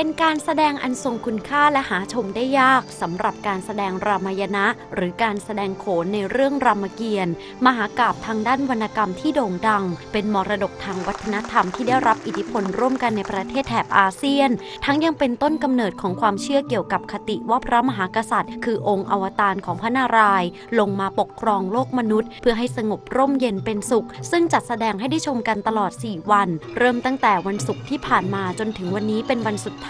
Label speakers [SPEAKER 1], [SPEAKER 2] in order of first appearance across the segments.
[SPEAKER 1] เป็นการแสดงอันทรงคุณค่าและหาชมได้ยากสำหรับการแสดงรามยณะ หรือการแสดงโขนในเรื่องรามเกียรติ์มหากาบทางด้านวรรณกรรมที่โด่งดัง เป็นมรดกทางวัฒนธรรมที่ได้รับอิทธิพลร่วมกันในประเทศแถบอาเซียน ทั้งยังเป็นต้นกำเนิดของความเชื่อเกี่ยวกับคติว่าพระมหากษัตริย์ คือองค์อวตารของพระนารายณ์ลงมาปกครองโลกมนุษย์ เพื่อให้สงบร่มเย็นเป็นสุข ซึ่งจัดแสดงให้ได้ชมกันตลอด 4 วัน เริ่มตั้งแต่วันศุกร์ที่ผ่านมาจนถึงวันนี้เป็นวันสุดท้าย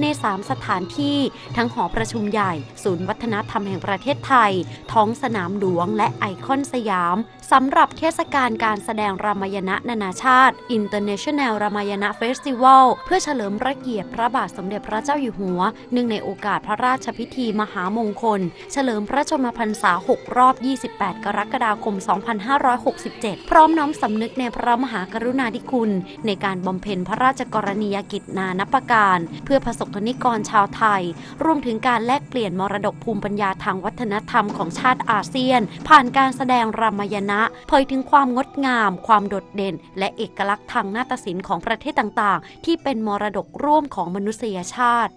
[SPEAKER 1] ใน 3 สถานที่ทั้งหอประชุมใหญ่ ศูนย์วัฒนธรรมแห่งประเทศไทย ท้องสนามหลวงและไอคอนสยามสำหรับเทศกาลการแสดงรามายณะนานาชาติ International รามายณะเฟสติวัลเพื่อเฉลิมพระเกียรติพระบาทสมเด็จพระเจ้าอยู่หัวเนื่องในโอกาสพระราชพิธีมหามงคล เฉลิมพระชนมพรรษา 6 รอบ 28 กรกฎาคม 2567 พร้อมน้อมสำนึกในพระมหากรุณาธิคุณ ในการบำเพ็ญพระราชกรณียกิจนานับประการเพื่อประสบกนิกรชาวไทย รวมถึงการแลกเปลี่ยนมรดกภูมิปัญญาทางวัฒนธรรมของชาติอาเซียน ผ่านการแสดงรามยณะเผยถึงความงดงาม ความโดดเด่น และเอกลักษณ์ทางนาฏศิลป์ของประเทศต่างๆ ที่เป็นมรดกร่วมของมนุษยชาติ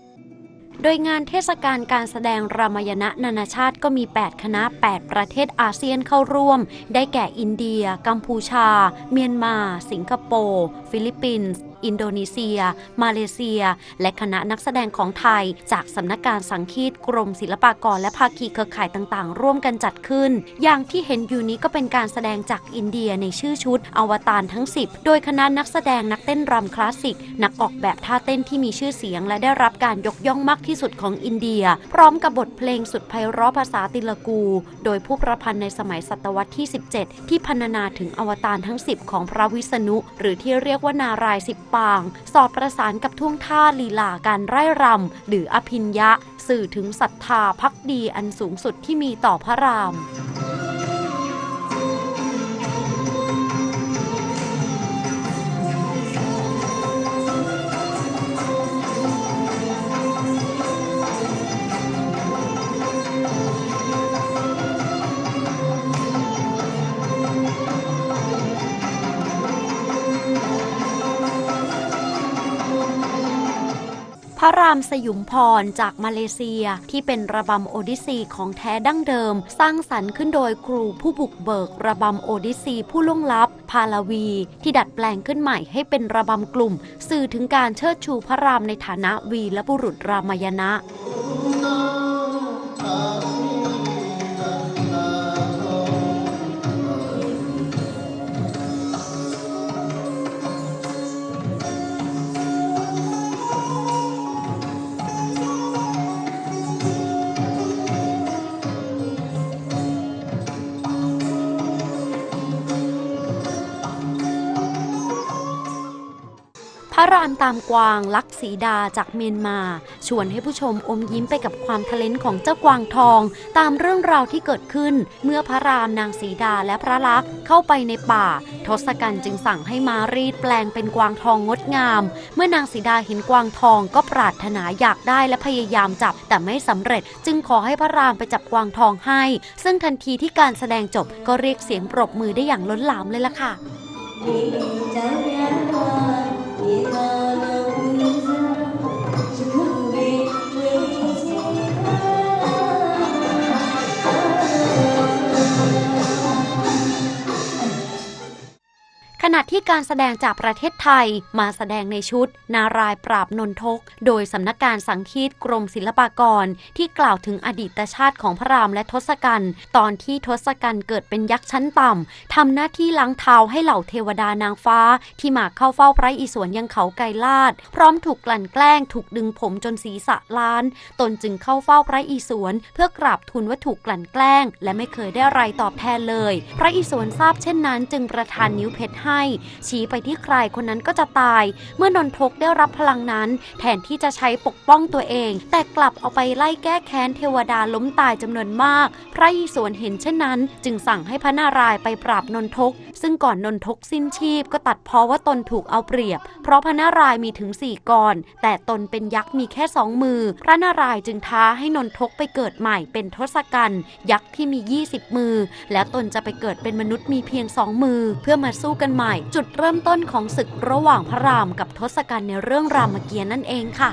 [SPEAKER 1] โดยงานเทศกาลการแสดงรามยณะนานาชาติก็มี 8 คณะ 8 ประเทศอาเซียนเข้าร่วม ได้แก่อินเดีย กัมพูชา เมียนมา สิงคโปร์ ฟิลิปปินส์ อินโดนีเซีย มาเลเซีย และคณะนักแสดงของไทย จากสำนักการสังคีตกรมศิลปากรและภาคีเครือข่ายต่างๆ ร่วมกันจัดขึ้น อย่างที่เห็นอยู่นี้ก็เป็นการแสดงจากอินเดียในชื่อชุด อวตารทั้ง 10 โดยคณะนักแสดงนักเต้นรำคลาสสิก นักออกแบบท่าเต้นที่มีชื่อเสียง และได้รับการยกย่องมากที่สุดของอินเดีย พร้อมกับบทเพลงสุดไพเราะภาษาติลกู โดยผู้ประพันธ์ในสมัยศตวรรษที่ 17 ที่พรรณนาถึงอวตารทั้ง 10 ของพระวิษณุ หรือที่เรียกว่านารายสิบปาง สอดประสานกับท่วงท่าลีลาการไร่รำหรืออภินยะ สื่อถึงศรัทธาพักดีอันสูงสุดที่มีต่อพระราม ระรามสยุมพรจากมาเลเซีย ที่เป็นระบำโอดิซีของแท้ดั้งเดิม สร้างสรรค์ขึ้นโดยครูผู้บุกเบิกระบำโอดิซีผู้ล่วงลับ พาลาวี ที่ดัดแปลงขึ้นใหม่ให้เป็นระบำกลุ่ม สื่อถึงการเชิดชูพระรามในฐานะวีและบุรุษรามายณะ ระรามตามกวางลักษสีดาจากเมียนมา ชวนให้ผู้ชมอมยิ้มไปกับความทะเลนของเจ้ากวางทอง ตามเรื่องราวที่เกิดขึ้น เมื่อพระรามนางสีดาและพระลักษ์เข้าไปในป่า ทศกัณฐ์จึงสั่งให้มารีดแปลงเป็นกวางทองงดงาม เมื่อนางสีดาเห็นกวางทองก็ปรารถนาอยากได้และพยายามจับ แต่ไม่สำเร็จ จึงขอให้พระรามไปจับกวางทองให้ ซึ่งทันทีที่การแสดงจบก็เรียกเสียงปรบมือได้อย่างล้นหลามเลยล่ะค่ะ ข ณะที่การแสดงจากประเทศไทยมาแสดงในชุด นารายปราบนนทก โดยสำนักการสังคีตกรมศิลปากร ที่กล่าวถึงอดีตชาติของพระรามและทศกัณฐ์ตอนที่ทศกัณฐ์เกิดเป็นยักษ์ชั้นต่ำทำหน้าที่ล้างเท้าให้เหล่าเทวดานางฟ้า ที่มาเข้าเฝ้าพระอิศวรยังเขาไกรลาด พร้อมถูกกลั่นแกล้งถูกดึงผมจนศีรษะล้าน ตนจึงเข้าเฝ้าพระอิศวรเพื่อกราบทูลว่าถูกกลั่นแกล้ง และไม่เคยได้อะไรตอบแทนเลย พระอิศวรทราบเช่นนั้น จึงประทานนิ้วเพชรให้ชี้ไปที่ใครคนนั้นก็จะตาย เมื่อนนทกได้รับพลังนั้น แทนที่จะใช้ปกป้องตัวเอง แต่กลับเอาไปไล่แก้แค้นเทวดาล้มตายจำนวนมาก พระอิศวรเห็นเช่นนั้น จึงสั่งให้พระนารายณ์ไปปราบนนทก ซึ่งก่อนนนทกสิ้นชีพก็ตัดพ้อว่าตนถูกเอาเปรียบ เพราะพระนารายณ์มีถึงสี่กรแต่ตนเป็นยักษ์มีแค่สองมือ พระนารายณ์จึงท้าให้นนทกไปเกิดใหม่เป็นทศกัณฐ์ยักษ์ที่มี 20 มือ แล้วตนจะไปเกิดเป็นมนุษย์มีเพียงสองมือ เพื่อมาสู้กันใหม่จุดเริ่มต้นของศึกระหว่างพระรามกับทศกัณฐ์ในเรื่องรามเกียรติ์นั่นเองค่ะ